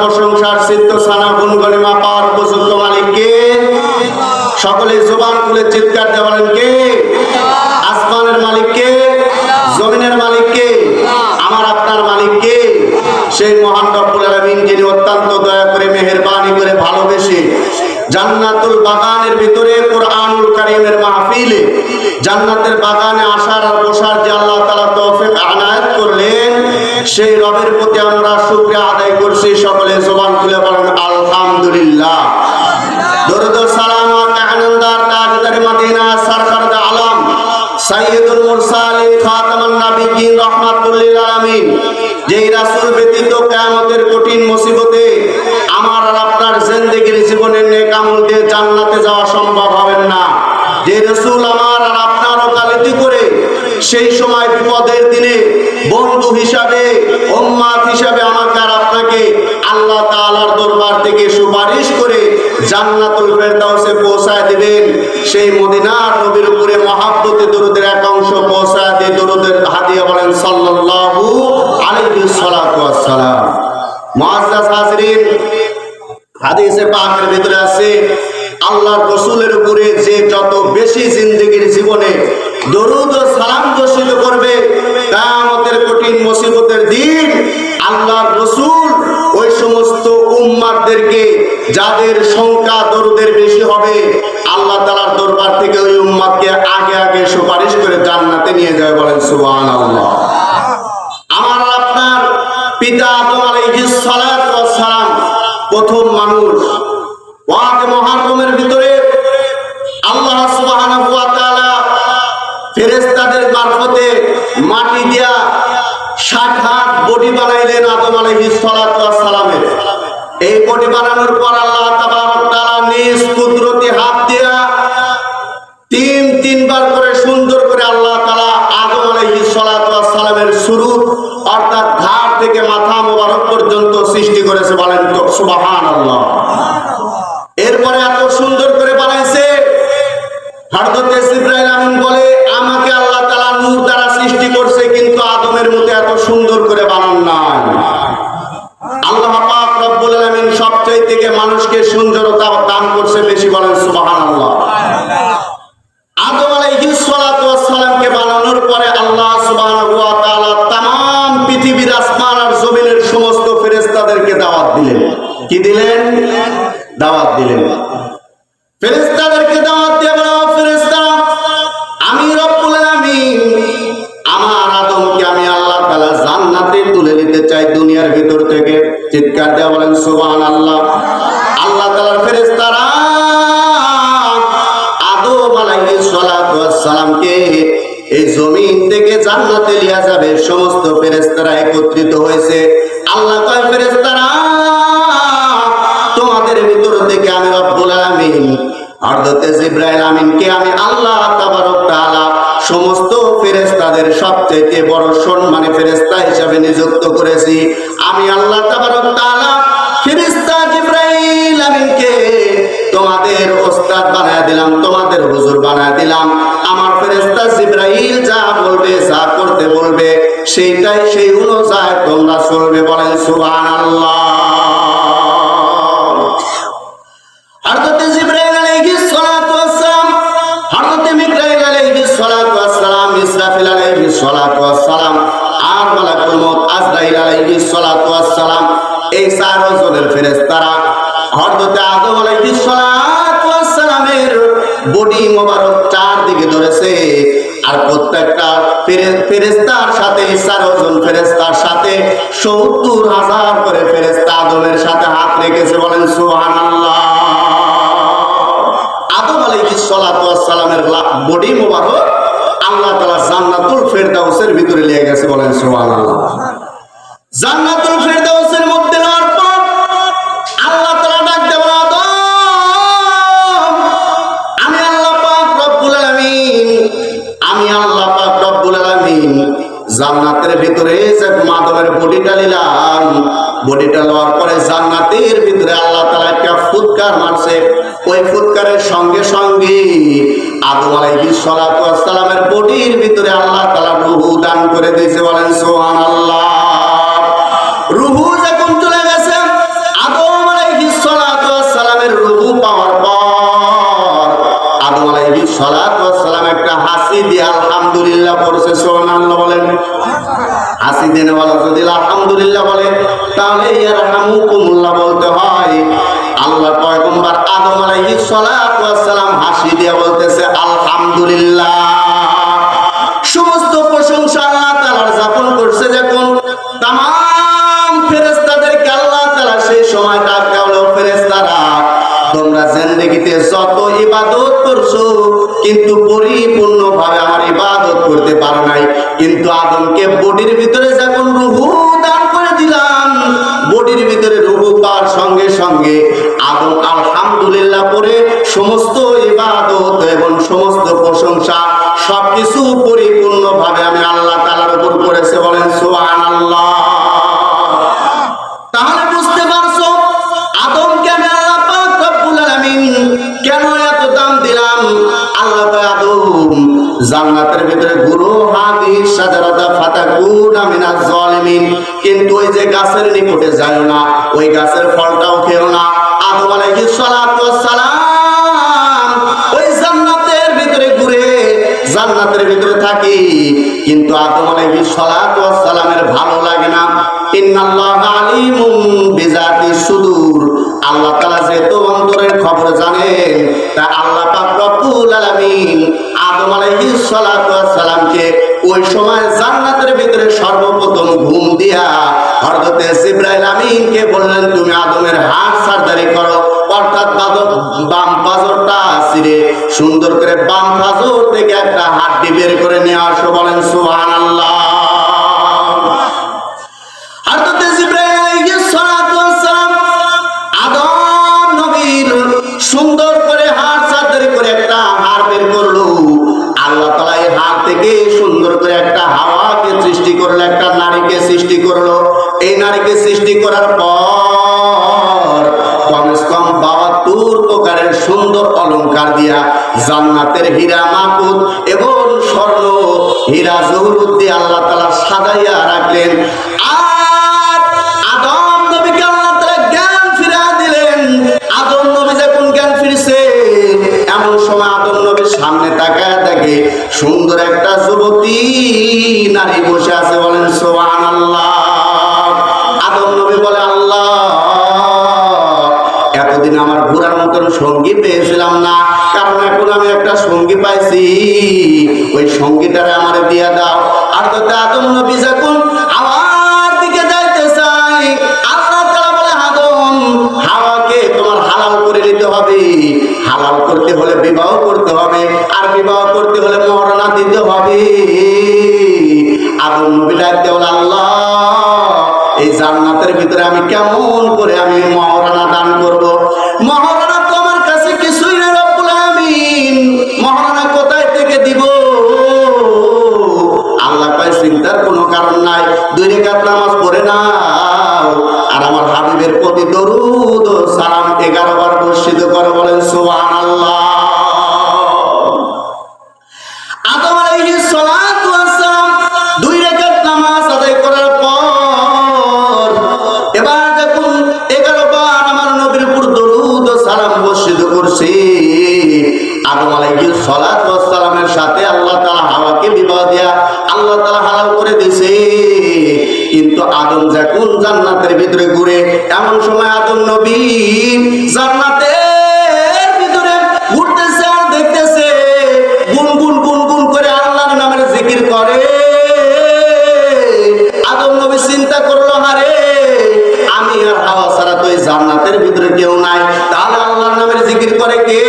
প্রশংসার সিদ্ধ সানা গুণ গণিমা পাওয়ার উপযুক্ত মালিক কে? সকলে জোবান খুলে চিৎকার দিয়ে বলেন কে? আসমানের মালিক কে? জমিনের মালিক কে? আমার আপনার মালিক কে? সেই মহান রব্বুল আলামিন যিনি অত্যন্ত দয়া করে, মেহেরবানি করে ভালোবেসে জান্নাতুল বাগানের ভিতরে কোরআনুল কারীমের মাহফিলে, জান্নাতের বাগানে আসার আর বসার যে সেই রবের প্রতি আমরা শুকরিয়া আদায় করছি। সকলে জবান খুলে বলেন, আলহামদুলিল্লাহ। দরুদ রাসূল ব্যতীত কঠিন মুসিবতে আমার আর আপনার জীবনের জান্নাতে যাওয়া সম্ভব হবে না। যে রাসূল আমার আর করে সেই সময় বিপদের দিনে বন্ধু হিসাবে উম্মাত হিসাবে আমাকে আর আপনাকে আল্লাহ তাআলার দরবার থেকে সুপারিশ করে জান্নাতুল ফেরদাউসে পৌঁছায় দিবেন। সেই মদিনার নবীর উপরে মহাব্বতে দরুদের এক অংশ পৌঁছায় দিয়ে দরুদের হাদিয়া বলেন, সাল্লাল্লাহু আলাইহি সাল্লাতু ওয়াসসালাম। মুআজ্জাজ হাজরিন, হাদিসে পাকের ভিতরে আছে, আল্লাহর রসুলের উপরে যে যত বেশি জিন্দগির জীবনে দরুদ ও সালাম বর্ষিত করবে কিয়ামতের কঠিন মুসিবতের দিন আল্লাহর রসুল ওই সমস্ত উম্মাদদেরকে, যাদের সংখ্যা দরুদের বেশি হবে, আল্লাহ তাআলার দরবার থেকে ওই উম্মাদকে আগে আগে সুপারিশ করে জান্নাতে নিয়ে যাবে বলেন সুবহানাল্লাহ। আমার আপনার পিতা আদম আলাইহিস সালাম প্রথম মানুষ। ওয়াক মহারমের ভিতরে সালামের। এই বডি বানানোর পর আল্লাহ তাবারক তাআলা নিজ কুদরতি হাত দিয়া তিন, তিনবার করে সুন্দর করে আল্লাহ তালা আদম আলাইহিস সালাতু সালামের শুরু অর্থাৎ ঘাট থেকে মাথা মোবারক পর্যন্ত সৃষ্টি করেছে বলেন তো, সুবহানাল্লাহ। এরপরে এত সুন্দর করে বানাইছে, হযরত ইব্রাহিম আমিন বলে, আমাকে আল্লাহ তাআলা নূর দ্বারা সৃষ্টি করছে, কিন্তু আদমের মতো এত সুন্দর করে বানান নাই আল্লাহ পাক রব্বুল আলামিন সবচেয়ে থেকে মানুষকে সুন্দরতা দান করছে বেশি বলেন সুবাহান আল্লাহ আদম বানানোর পরে আল্লাহ পৃথিবীর আসমান আর জমিনের সমস্ত দাওয়াত দিলেন। কি দিলেন? দাওয়াত দিলেন। দাওয়াত দিয়ে বলা আমি রব্বুল আমার আদমকে আমি আল্লাহ তাআলা জান্নাতে তুলে নিতে চাই দুনিয়ার ভিতর থেকে। চিৎকার দেওয়া বলেন সুবহানাল্লাহ। আল্লাহ আলাইহিস সালাতু ওয়াস এই জমিন থেকে জান্নাতে লিয়া যাবে? সমস্ত ফেরেশতারা একত্রিত হয়েছে। আল্লাহ কয়, ফেরেশতারা, তোমাদের ভিতর থেকে আমি রব্বুল আলামিন হযরতে জিবরাইল আমিনকে আমি আল্লাহ তাবারক তাআলা, সমস্ত ফেরেশতাদের সবচেয়ে বড় সম্মানী ফেরেশতা হিসেবে নিযুক্ত করেছি। আমি আল্লাহ তাবারক দিলাম তোমাদের হুজুর বানায় দিলাম। আমার ফেরেশতা জিবরাইল যা বলবে, যা করতে বলবে, সেইটাই সেই অনুযায়ী তোমরা চলবে বলেন সালাম সালাম এই চারজনের ফেরেশতারা হযরত আদম আলাইহিস সালামের বডি মোবারক চারদিকে ধরেছে, আর প্রত্যেকটা ফেরে- ফেরেশতার সাথে, চারজন ফেরেশতার সাথে সত্তর হাজার করে ফেরেশতা আদমের সাথে হাত রেখেছে, বলেন সুবহানাল্লাহ। আদম আলাইহিস সালাতু ওয়াস সালামের বডি মোবারক আল্লাহ তাআলা জান্নাতুল ফেরদাউসের ভিতরে নিয়ে গেছে, বলেন সুবহানাল্লাহ। জান্নাতুল ফেরদাউসের তারপরে জান্নাতের ভিতরে আল্লাহ তালা একটা ফুৎকার মারছে। ওই ফুৎকারের সঙ্গে সঙ্গে আদম আলাইহি সালাতু সালামের বডির ভিতরে আল্লাহ তালা রুহু দান করে দিয়েছে বলেন সোহান আল্লাহ রুহু যখন চলে গেছে, আদম আলাইহি সালাতু সালামের রুহু পাওয়ার পর আদম আলাইহি সালাতু সালাম একটা হাসি দিয়ে আলহামদুলিল্লাহ পড়ছে সোহান আল্লাহ বলেন। তাহলে ইয়ার বলতে হয়। আল্লাহ পয়গম্বর আদম আলাইহিস সালাতু সালাম হাসি দিয়ে বলতেছে, আলহামদুলিল্লাহ। সমস্ত প্রশংসা আল্লাহ তাআলার যাপন করছে যখন তাম ফেরেশতাদেরকে আল্লাহ তাআলা সেই সময় ডাক দেওয়া ফেরেশতারা, তোমরা জিন্দেগিতে যত ইবাদত করছ, কিন্তু পরিপূর্ণ ভাবে আমার ইবাদত করতে পারো নাই। কিন্তু আদমকে বডির ভিতরে যখন রুহু দান করে দিলাম, বডির ভিতরে রুহু পাওয়ার সঙ্গে সঙ্গে আদম আলহামদুলিল্লাহ পরে সমস্ত ইবাদত এবং সমস্ত প্রশংসা সবকিছু পরিপূর্ণভাবে আমি আল্লাহ তাআলার উপর করেছে বলেন, সুবহানাল্লাহ। তাহলে জান্নাতের ভিতরে গুরু হাদিস সাজারাতা ফাতাকুনা মিনাজ জালিমিন। কিন্তু ওই যে গাছের নিকটে যায়ও না, ওই গাছের ফলটাও খেও না। আদম আলাইহিস সালাতু সালাম ওই জান্নাতের ভিতরে ঘুরে, জান্নাতের ভিতরে থাকি। কিন্তু আদম আলাইহিস সালাতু সালামের ভালো লাগে না। ইন্নাল্লাহ আলিমুম বিজাতি সুদূর। আল্লাহ তাআলা যেহেতু সালামকে ওই সময় জান্নাতের ভিতরে সর্বপ্রথম ঘুম দিয়া হরদতে জিব্রাইল আমিনকে বললেন, তুমি আদমের হাত সার্জারি করো। অর্থাৎ বাম পাজরটা সুন্দর করে বাম পাজর থেকে একটা হাড্ডি বের করে নিয়ে আসো, বলেন, সুবহানাল্লাহ। থেকে সুন্দর করে একটা হাওয়াকে সৃষ্টি করল, একটা নারীকে সৃষ্টি করল। এই নারীকে সৃষ্টি করার পর কমস কম বাহাত্তর প্রকারের সুন্দর অলঙ্কার দিয়া জান্নাতের হীরা মাকুদ এবং স্বর্ণ হীরা জহুরুদ্দি আল্লাহ তালা সাজাইয়া রাখলেন। সঙ্গী পেয়েছিলাম না। কারণ এখন আমি একটা সঙ্গী পাইছি। ওই সঙ্গীটারে আমার দিয়া দাও। আর তো আদম নবী যখন আমার দিকে যাইতে চাই আল্লাহ তাআলা বলে আদম হাওয়াকে তোমার হালাল করে নিতে হবে। হালাল করতে হলে বিবাহ করতে হবে। আর বিবাহ করতে হলে মরনা দিতে হবে। আদম নবী ডাকতে বলে, আল্লাহ, এই জান্নাতের ভিতরে আমি কেমন করে আমি মহারানা দান করব? মহারানা আল্লাহ তাআলা হালাল করে দিয়েছে। কিন্তু আদম যখন জান্নাতের ভিতরে ঘুরে এমন সময় আদম নবী জান্নাতের ভিতরে ঘুরতেছে আর দেখতেছে করে আল্লাহর নামের জিকির করে। আদম নবী চিন্তা করল হারে আমি আর হাওয়া ছাড়া তো এই জান্নাতের ভিতরে কেউ নাই। তাহলে আল্লাহর নামের জিকির করে কে?